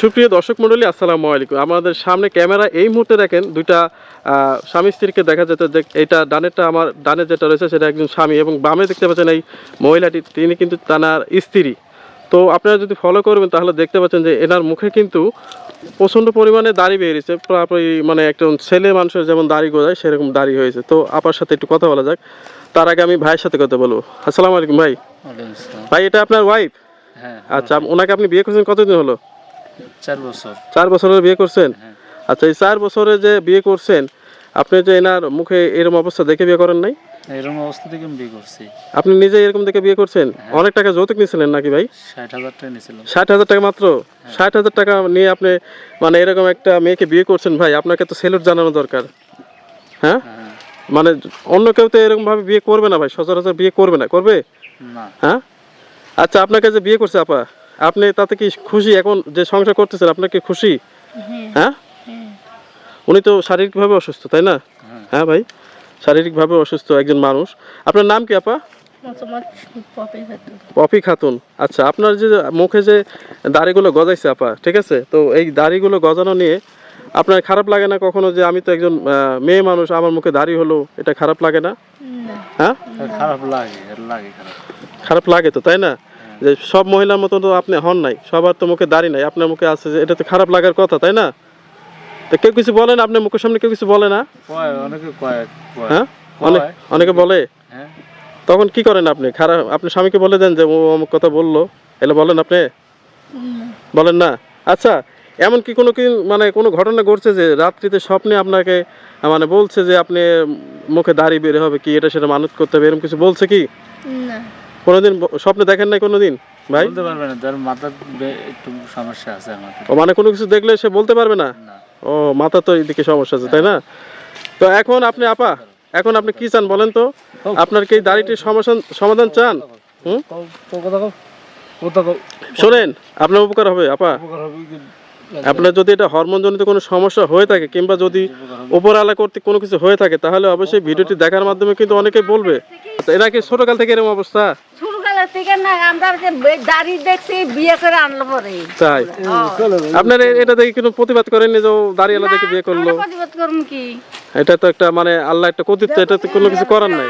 সুপ্রিয় দর্শক মণ্ডলী আসসালামু আলাইকুম। আমাদের সামনে ক্যামেরা এই মুহূর্তে দেখেন দুইটা স্বামী স্ত্রীকে দেখা যেতে যে এইটা ডানেরটা আমার ডানে যেটা রয়েছে সেটা একজন স্বামী এবং বামে দেখতে পাচ্ছেন এই মহিলাটি তিনি কিন্তু তার স্ত্রী। তো আপনারা যদি ফলো করবেন তাহলে দেখতে পাচ্ছেন যে এনার মুখে কিন্তু প্রচণ্ড পরিমাণে দাড়ি বেরিয়েছে পুরোপুরি মানে একজন ছেলে মানুষের যেমন দাড়ি গোজায় সেরকম দাড়ি হয়েছে। তো আপার সাথে একটু কথা বলা যাক। তার আগে আমি ভাইয়ের সাথে কথা বলব। আসসালামু আলাইকুম ভাই। ভাই এটা আপনার ওয়াইফ হ্যাঁ আচ্ছা ওনাকে আপনি বিয়ে করছেন কতদিন হলো? চার বছর। চার বছরের বিয়ে করছেন? হ্যাঁ। আচ্ছা এই চার বছরে যে বিয়ে করছেন আপনি যে এনার মুখে এরকম অবস্থা দেখে বিয়ে করেন নাই? এরকম অবস্থা থেকে বিয়ে করছি। আপনি নিজে এরকম দেখে বিয়ে করছেন? অনেক টাকা যৌতুক নিয়েছিলেন নাকি ভাই? ষাট হাজার টাকা নিয়েছিলাম ষাট হাজার টাকা মাত্র? ষাট হাজার টাকা নিয়ে আপনি মানে এরকম একটা মেয়েকে বিয়ে করছেন ভাই আপনাকে তো সেলুট জানানো দরকার। হ্যাঁ? হ্যাঁ। মানে অন্য কেউ তো এরকম ভাবে বিয়ে করবে না ভাই সচরাচর বিয়ে করবে না করবে? হ্যাঁ? আচ্ছা আপনাকে যে বিয়ে করছে আপা আপনি তাতে কি খুশি? এখন যে সংসার করতেছেন আপনার কি খুশি? হ্যাঁ। উনি তো শারীরিকভাবে অসুস্থ তাই না? হ্যাঁ। হ্যাঁ ভাই শারীরিকভাবে অসুস্থ একজন মানুষ। আপনার নাম কি আপা? পপে খাতুন। আচ্ছা আপনার যে মুখে যে দাড়িগুলো গজাইছে আপা ঠিক আছে? তো এই দাড়িগুলো গজানো নিয়ে আপনার খারাপ লাগে না কখনো যে আমি তো একজন মেয়ে মানুষ আমার মুখে দাড়ি হলো এটা খারাপ লাগে না? হ্যাঁ? খারাপ লাগে খারাপ লাগে তো তাই না? যে সব মহিলার মতো তো আপনি হন নাই সবার তো মুখে দাড়ি নাই আপনার মুখে আছে যে এটা তো খারাপ লাগার কথা তাই না? তো কেউ কিছু বলে না আপনার মুখের সামনে কেউ কিছু বলে না? কয় অনেকে হ্যাঁ? অনেক অনেকে বলে। হ্যাঁ? তখন কি করেন আপনি? খারাপ আপনি স্বামীকে বলে দেন যে ও অমুক কথা বলল এলে বলেন আপনি? বলেন না? আচ্ছা এমন কি কোনো কি মানে কোনো ঘটনা ঘটছে যে রাত্রিতে স্বপ্নে আপনাকে মানে বলছে যে আপনি মুখে দাড়ি বের হবে কি এটা সেটা মানত করতে হবে এরকম কিছু বলছে কি? না। কোনোদিন স্বপ্নে দেখেন নাই কোনোদিন? ভাই? বলতে পারবে না তার মাথার বে- একটু সমস্যা আছে আমার ও মানে কোনো কিছু দেখলে সে বলতে পারবে না? ও মাথা তো এইদিকে সমস্যা আছে তাই না? তো এখন আপনি আপা এখন আপনি কি চান বলেন তো? আপনার কি দাড়িটির সমাধান সমাধান চান? হুম? শোনেন আপনার উপকার হবে আপা। উপকার হবে কি? আপনার যদি এটা হরমোনজনিত কোনো সমস্যা হয়ে থাকে কিংবা যদি উপরআলা করতে কোনো কিছু হয়ে থাকে তাহলে অবশ্যই ভিডিওটি দেখার মাধ্যমে কিন্তু অনেকেই বলবে। এরা কি ছোটকাল থেকে এরকম অবস্থা? ছোটবেলা থেকে না আমরা যে দাড়ি দেখছি বিয়ে করে আনলো পরে। চাই আপনার এটা দেখে কোনো প্রতিবাদ করেননি যে দেখে বিয়ে করল? প্রতিবাদ করুম কি? এটা তো একটা মানে আল্লাহ একটা কর্তৃত্ব এটা তো কোনো কিছু করার নাই।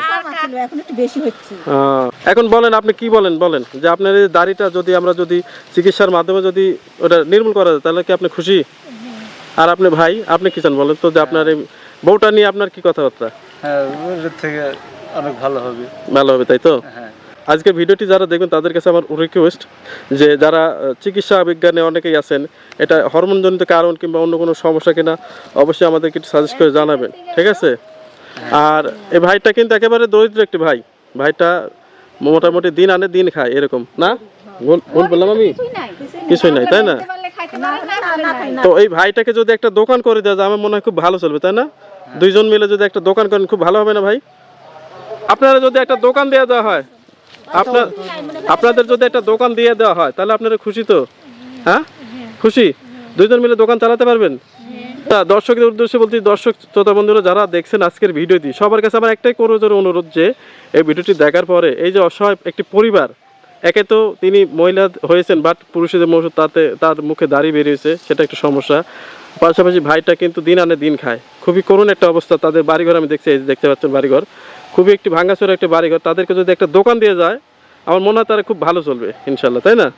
এখন একটু বেশি হচ্ছে। আহ, এখন বলেন আপনি কি বলেন? বলেন যে আপনার এই দাড়িটা যদি আমরা যদি চিকিৎসার মাধ্যমে যদি ওটা নির্মূল করা যায় তাহলে কি আপনি খুশি? আর আপনি ভাই আপনি কি চান বলেন তো যে আপনার এই বউটা নিয়ে আপনার কি কথাবার্তা? হ্যাঁ ওর থেকে অনেক ভালো হবে। ভালো হবে তাই তো? হ্যাঁ। আজকের ভিডিওটি যারা দেখবেন তাদের কাছে আমার রিকোয়েস্ট যে যারা চিকিৎসা বিজ্ঞানে অনেকেই আছেন এটা হরমোনজনিত কারণ কিংবা অন্য কোনো সমস্যা কিনা অবশ্যই আমাদেরকে একটু সাজেস্ট করে জানাবেন ঠিক আছে? আর এই ভাইটা কিন্তু একেবারে দরিদ্র একটি ভাই। ভাইটা মোটামুটি দিন আনে দিন খায় এরকম না? ভুল বললাম আমি? কিছুই নাই। তাই না। তো এই ভাইটাকে যদি একটা দোকান করে দেওয়া যায় আমার মনে হয় খুব ভালো চলবে তাই না? দুইজন মিলে যদি একটা দোকান করেন খুব ভালো হবে না ভাই? আপনারা যদি একটা দোকান দেওয়া দেওয়া হয় আপনাদের যদি একটা দোকান দিয়ে দেওয়া হয়, তাহলে আপনারা খুশি তো? হ্যাঁ? খুশি? দুইজন মিলে দোকান চালাতে পারবেন? তা দর্শকদের উদ্দেশ্যে বলছি, দর্শক শ্রোতা বন্ধুরা যারা দেখছেন আজকের ভিডিওটি, সবার কাছে আমার একটাই করজোর অনুরোধ যে, এই ভিডিওটি দেখার পরে এই যে অসহায় একটি পরিবার, একে তো তিনি মহিলা হয়েছেন বাট পুরুষদের মতো তাতে তার মুখে দাড়ি বেরিয়েছে, সেটা একটা সমস্যা। পাশাপাশি ভাইটা কিন্তু দিন আনে দিন খায়। খুবই করুণ একটা অবস্থা, তাদের বাড়িঘর আমি দেখছি, এই দেখতে পাচ্ছেন বাড়িঘর। খুবই একটি ভাঙ্গাচোরা একটি বাড়িঘর, তাদেরকে যদি একটা দোকান দিয়ে যায়, আমার মনে হয় তারা খুব ভালো চলবে ইনশাল্লাহ তাই না?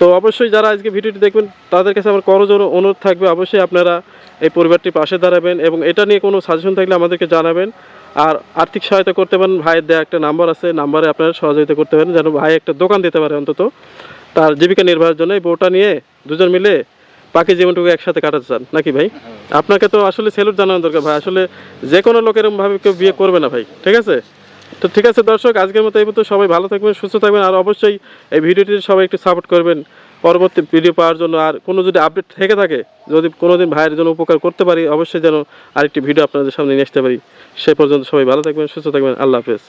তো অবশ্যই যারা আজকে ভিডিওটি দেখবেন, তাদের কাছে আমার করজোর অনুরোধ থাকবে, অবশ্যই আপনারা এই পরিবারটির পাশে দাঁড়াবেন এবং এটা নিয়ে কোনো সাজেশন থাকলে আমাদেরকে জানাবেন। আর আর্থিক সহায়তা করতে পারেন, ভাইয়ের দেওয়া একটা নাম্বার আছে নাম্বারে আপনারা সহযোগিতা করতে পারেন, যেন ভাই একটা দোকান দিতে পারে অন্তত। তার জীবিকা নির্বাহের জন্য এই বউটা নিয়ে দুজন মিলে বাকি জীবনটুকু একসাথে কাটাতে চান? নাকি ভাই? আপনাকে তো আসলে সেলুট জানানো দরকার ভাই। আসলে যে কোনো লোক এরকমভাবে কেউ বিয়ে করবে না ভাই। ঠিক আছে? তো ঠিক আছে দর্শক, আজকের মতো এই মতো সবাই ভালো থাকবেন, সুস্থ থাকবেন, আর অবশ্যই এই ভিডিওটি সবাই একটু সাপোর্ট করবেন। পরবর্তী ভিডিও পাওয়ার জন্য আর কোনো যদি আপডেট থেকে থাকে, যদি কোনোদিন ভাইয়ের জন্য উপকার করতে পারি, অবশ্যই যেন আরেকটি ভিডিও আপনাদের সামনে নিয়ে আসতে পারি। সে পর্যন্ত সবাই ভালো থাকবেন, সুস্থ থাকবেন। আল্লাহ হাফেজ।